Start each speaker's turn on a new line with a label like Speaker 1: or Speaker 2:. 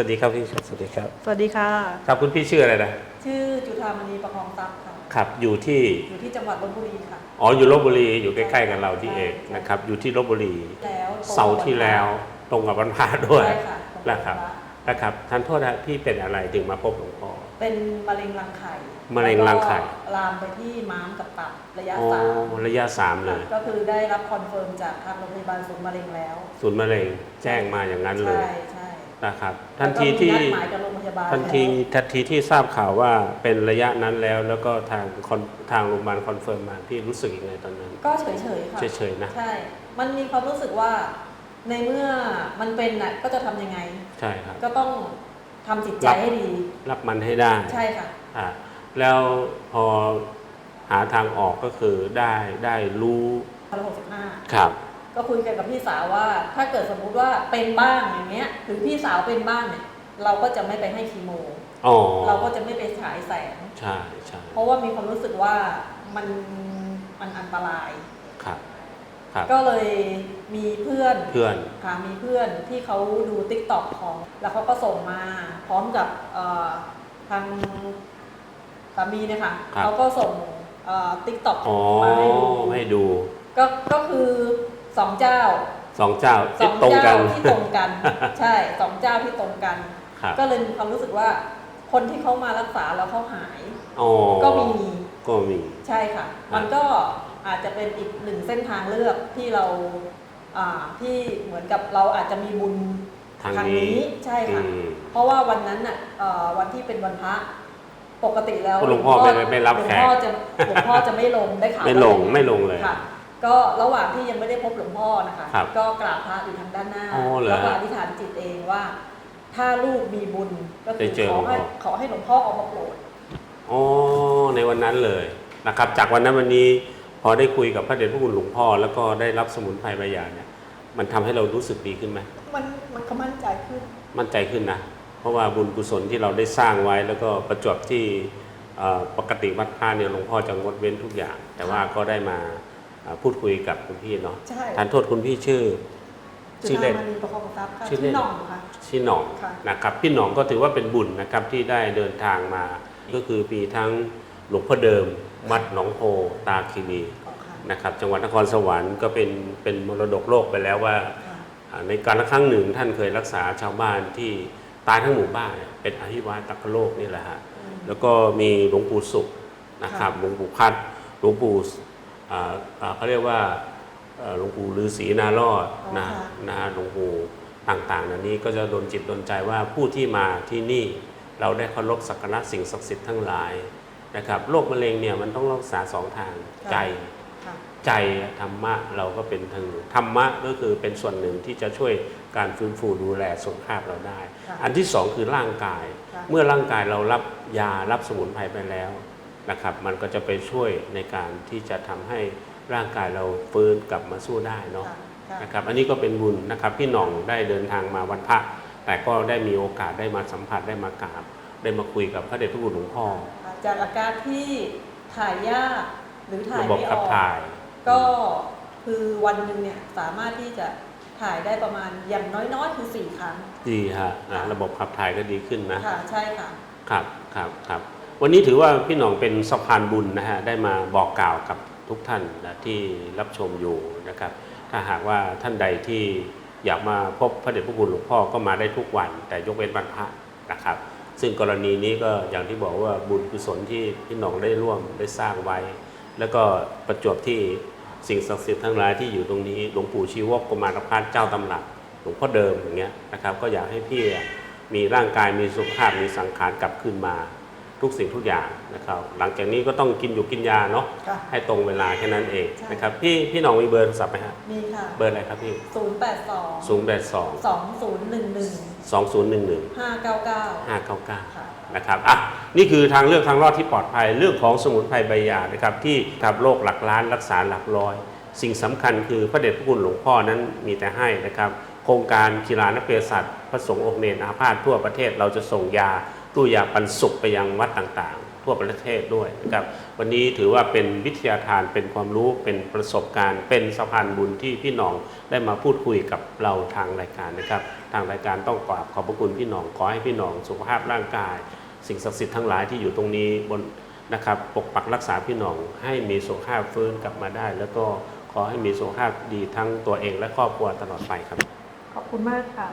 Speaker 1: วัสดีครับพี่สวัสดีครับ
Speaker 2: สวัสดีค่ะ
Speaker 1: ครับคุณพี่ชื่ออะไรนะ
Speaker 2: ชื่อจุธามณีประคองทรัพย์ค่ะ
Speaker 1: ครับอยู่ที่
Speaker 2: อยู่ที่จังหวัดลบบุรีค่ะ
Speaker 1: อ๋ออยู่ลบบุรีอยู่ใกล้ๆกันเราที่เองนะครับ อยู่ที่ลบบุรี
Speaker 2: แล้ว
Speaker 1: เสาร์ที่แล้วตรงกับวันพระด้วย
Speaker 2: ใช่ค่ะ
Speaker 1: นะครับนะครับท่านโทษนะพี่เป็นอะไรถึงมาพบหลวงพ่อ
Speaker 2: เป็นมะเร็งรังไข่
Speaker 1: มะเร็งรังไข่
Speaker 2: แล้วก็ลามไปที่ม้ามกับตับระยะ
Speaker 1: อ๋อ
Speaker 2: สาม
Speaker 1: ระยะสามเลย
Speaker 2: ก็คือได้รับคอนเฟิร์มจากทางโรงพยาบาลศูนย์มะเร็งแล้ว
Speaker 1: ศูนย์มะเร็งแจ้งมาอย่างนั้นเลย
Speaker 2: ใช่ใช่
Speaker 1: นะครับทันทีที่
Speaker 2: แล้วก็มีนัดหมายกับโรงพยาบาล
Speaker 1: ทันที
Speaker 2: แล้ว
Speaker 1: ทันทีที่ทราบข่าวว่าเป็นระยะนั้นแล้ว แล้วก็ทางคอนทางโรงพยาบาลคอนเฟิร์มมาพี่รู้สึกยังไงตอนนั้น
Speaker 2: ก็เฉยๆค่ะ
Speaker 1: เฉยๆนะ
Speaker 2: ใช่ มันมีความรู้สึกว่าในเมื่อมันเป็นน่ะก็จะทำยังไง
Speaker 1: ใช่ครับ
Speaker 2: ก็ต้องทำจิตใจ
Speaker 1: รับ
Speaker 2: ให้ดี
Speaker 1: รับมันให้ได้
Speaker 2: ใช่ค่ะ
Speaker 1: อะแล้วพอหาทางออกก็คือได้ได้รู้
Speaker 2: พันหกสิบห้า
Speaker 1: ครับ
Speaker 2: ก็คุยกันกับพี่สาวว่า ถ้าเกิดสมมุติว่าเป็นบ้างอย่างเงี้ยหรือพี่สาวเป็นบ้างเนี่ย เราก็จะไม่ไปให้คีโม
Speaker 1: อ๋อ
Speaker 2: เราก็จะไม่ไปฉายแสง
Speaker 1: ใช่ใช่
Speaker 2: เพราะว่ามีความรู้สึกว่ามันมันอันตราย
Speaker 1: ครับ ครับ
Speaker 2: ก็เลยมีเพื่อน
Speaker 1: เพื่อน
Speaker 2: ค่ะมีเพื่อนที่เขาดูติ๊กต็อกของ แล้วเขาก็ส่งมาพร้อมกับเอ่อทางสามีเนี่ยค่ะ
Speaker 1: ครับ
Speaker 2: เขาก็ส่งติ๊กต็อก
Speaker 1: อ๋อ
Speaker 2: มาให้ดู
Speaker 1: ให้ดู
Speaker 2: ก็ก็คือ สองเจ้า
Speaker 1: สองเจ้า
Speaker 2: ส
Speaker 1: ที่
Speaker 2: อง
Speaker 1: ตรงกั
Speaker 2: เจ้าน ที่ตรงกัน ใช่สองเจ้าที่ตรงกัน
Speaker 1: ครับ
Speaker 2: ก็เลยมีความรู้สึกว่า คนที่เขามารักษาแล้วเขาหาย
Speaker 1: อ๋อ
Speaker 2: ก็มี
Speaker 1: ก็มี
Speaker 2: ใช่ค่ะมันก็อาจจะเป็นอีกหนึ่งเส้นทางเลือกที่เราอ่าที่เหมือนกับเราอาจจะมีบุญ
Speaker 1: ทางนี้
Speaker 2: ใช่ค่ะ
Speaker 1: อืม
Speaker 2: เพราะว่าวันนั้นน่ะเอ่อวันที่เป็นวันพระปกติแล้ว
Speaker 1: หลวงพ่อไม่ไม่รับ
Speaker 2: หลวง
Speaker 1: แขก
Speaker 2: พ่อจะหลวงพ่อจะไม่ลงได้ข่าว
Speaker 1: ไม่ลง
Speaker 2: ว่าอย่างนั้น
Speaker 1: ไม่ลงเลย
Speaker 2: ค่ะ ก็ระหว่างที่ยังไม่ได้พบหลวงพ่อนะคะ
Speaker 1: ครับ
Speaker 2: ก็กราบพระอยู่ทางด้านหน้า
Speaker 1: อ๋อเหรอ
Speaker 2: แล้วก็อธิษฐานจิตเองว่า ถ้าลูกมีบุญก็คื
Speaker 1: ได้
Speaker 2: อ
Speaker 1: เจอ
Speaker 2: ขอให้
Speaker 1: หลวงพ่อ
Speaker 2: ขอให้หลวงพ่อออกมาโปรด
Speaker 1: อ๋อในวันนั้นเลยนะครับ จากวันนั้นวันนี้พอได้คุยกับพระเดชพระคุณหลวงพ่อ แล้วก็ได้รับสมุนไพรใบยาเนี่ยมันทำให้เรารู้สึกดีขึ้นไหม
Speaker 2: มันมันก็มั่นใจขึ้น
Speaker 1: มั่นใจขึ้นนะ เพราะว่าบุญกุศลที่เราได้สร้างไว้แล้วก็ประจวบที่เอ่อปกติวัดพระเนี่ยหลวงพ่อจะงดเว้นทุกอย่าง แต่ว่าก็ได้มาเอ่อ พูดคุยกับคุณพี่เนาะ
Speaker 2: ใช่
Speaker 1: ทานโทษคุณพี่ชื่อ
Speaker 2: จุ
Speaker 1: ชื่อเล่น
Speaker 2: ฬามณีประคองทรัพย์ค่ะ
Speaker 1: ชื่อเล่
Speaker 2: ชื่
Speaker 1: น
Speaker 2: อหน่องค่ะ
Speaker 1: ชื่อหน่อง
Speaker 2: ค่ะ
Speaker 1: นะครับพี่หน่องก็ถือว่าเป็นบุญนะครับที่ได้เดินทางมา ก็คือปีทั้งหลวงพ่อเดิมวัดหนองโพตาคีรี
Speaker 2: ขอบค่ะ
Speaker 1: นะครับ จังหวัดนครสวรรค์ก็เป็นเป็นมรดกโลกไปแล้วว่า
Speaker 2: ค่ะ
Speaker 1: อ่าในการละครั้งหนึ่งท่านเคยรักษาชาวบ้านที่ตายทั้งหมู่บ้านเนี่ยเป็นอหิวาตกโลกนี่แหละฮะ
Speaker 2: อืม
Speaker 1: แล้วก็มีหลวงปู่สุขนะครับ
Speaker 2: ค่ะ
Speaker 1: หลวงปู่พัดหลวงปู่อ่าอ่า เขาเรียกว่าเอ่อหลวงปู่ฤาษีนารอดนะนะฮะหลวงปู่ต่างๆนันนี้ก็จะโดนจิตโดนใจว่าผู้ที่มาที่นี่เราได้เคารพสักการะสิ่งศักดิ์สิทธิ์ทั้งหลายนะครับโรคมะเร็งเนี่ยมันต้องรักษาสองทางใจ
Speaker 2: ค่ะ
Speaker 1: ใจธรรมะเราก็เป็นทางหนึ่งธรรมะก็คือเป็นส่วนหนึ่งที่จะช่วยการฟื้นฟูดูแลสุขภาพเราได้
Speaker 2: ค่ะ
Speaker 1: อันที่สองคือร่างกาย
Speaker 2: ค่ะ
Speaker 1: เมื่อร่างกายเรารับยารับสมุนไพรไปแล้ว นะครับ มันก็จะไปช่วยในการที่จะทำให้ร่างกายเราฟื้นกลับมาสู้ได้เนาะ
Speaker 2: ค่ะค่ะ
Speaker 1: นะครับ อันนี้ก็เป็นบุญนะครับพี่หน่องได้เดินทางมาวันพระแต่ก็ได้มีโอกาสได้มาสัมผัสได้มากราบได้มาคุยกับพระเดชพระคุณหลวงพ่อ
Speaker 2: จากอาการที่ถ่ายยากหรือถ่าย
Speaker 1: ระบบ
Speaker 2: ไม่อ
Speaker 1: ขับอกถ่าย
Speaker 2: ก็คือวันหนึ่งเนี่ยสามารถที่จะถ่ายได้ประมาณอย่างน้อยๆคือสี่ครั้ง
Speaker 1: ดีฮะนะ
Speaker 2: ค่ะ
Speaker 1: ระบบขับถ่ายก็ดีขึ้นนะ
Speaker 2: ค่ะใช่ค่ะ
Speaker 1: ครับครับครับ วันนี้ถือว่าพี่หน่องเป็นสะพานบุญนะฮะได้มาบอกกล่าวกับทุกท่านนะที่รับชมอยู่นะครับ ถ้าหากว่าท่านใดที่อยากมาพบพระเดชพระคุณหลวงพ่อก็มาได้ทุกวัน แต่ยกเว้นวันพระนะครับ ซึ่งกรณีนี้ก็อย่างที่บอกว่าบุญกุศลที่พี่หน่องได้ร่วมได้สร้างไว้ แล้วก็ประจวบที่สิ่งศักดิ์สิทธิ์ทั้งหลายที่อยู่ตรงนี้หลวงปู่ชีวกกุมารพัฒน์เจ้าตำหนักหลวงพ่อเดิมอย่างเงี้ยนะครับ ก็อยากให้พี่มีร่างกายมีสุขภาพมีสังขารกลับคืนมา ทุกสิ่งทุกอย่างนะครับ หลังจากนี้ก็ต้องกินอยู่กินยาเนาะ
Speaker 2: ค่ะ
Speaker 1: ให้ตรงเวลาแค่นั้นเอง
Speaker 2: ใช่
Speaker 1: นะครับพี่พี่หน้องมีเบอร์โทรศัพท์ไหมฮะ
Speaker 2: มีค่ะ
Speaker 1: เบอร์อะไรครับพี่
Speaker 2: ศูนย์แปดสอง
Speaker 1: ศูนย์แปดสอง
Speaker 2: สองศูนย์หนึ่งหนึ่ง
Speaker 1: สองศูนย์หนึ่งหนึ่ง
Speaker 2: ห้าเก้าเก้า
Speaker 1: ห้าเก้าเก้า
Speaker 2: ค่ะ
Speaker 1: นะครับอะนี่คือทางเลือกทางรอดที่ปลอดภัยเรื่องของสมุนไพรใบยานะครับที่กับโรคหลักล้านรักษาหลักร้อย สิ่งสำคัญคือพระเดชพระคุณหลวงพ่อนั้นมีแต่ให้นะครับ โครงการกีฬานักเภสัชพระสงฆ์องค์เนรอาพาธทั่วประเทศเราจะส่งยา ตู้ยาปันสุขไปยังวัดต่างๆ ทั่วประเทศด้วยนะครับวันนี้ถือว่าเป็นวิทยาทานเป็นความรู้เป็นประสบการณ์ เป็นสะพานบุญที่พี่น้องได้มาพูดคุยกับเราทางรายการนะครับ ทางรายการต้องกราบขอบพระคุณพี่น้องขอให้พี่น้องสุขภาพร่างกาย สิ่งศักดิ์สิทธิ์ทั้งหลายที่อยู่ตรงนี้บนนะครับปกปักรักษาพี่น้องให้มีสุขภาพฟื้นกลับมาได้ แล้วก็ขอให้มีสุขภาพดีทั้งตัวเองและครอบครัวตลอดไปครับ
Speaker 2: ขอบคุณมากค่ะ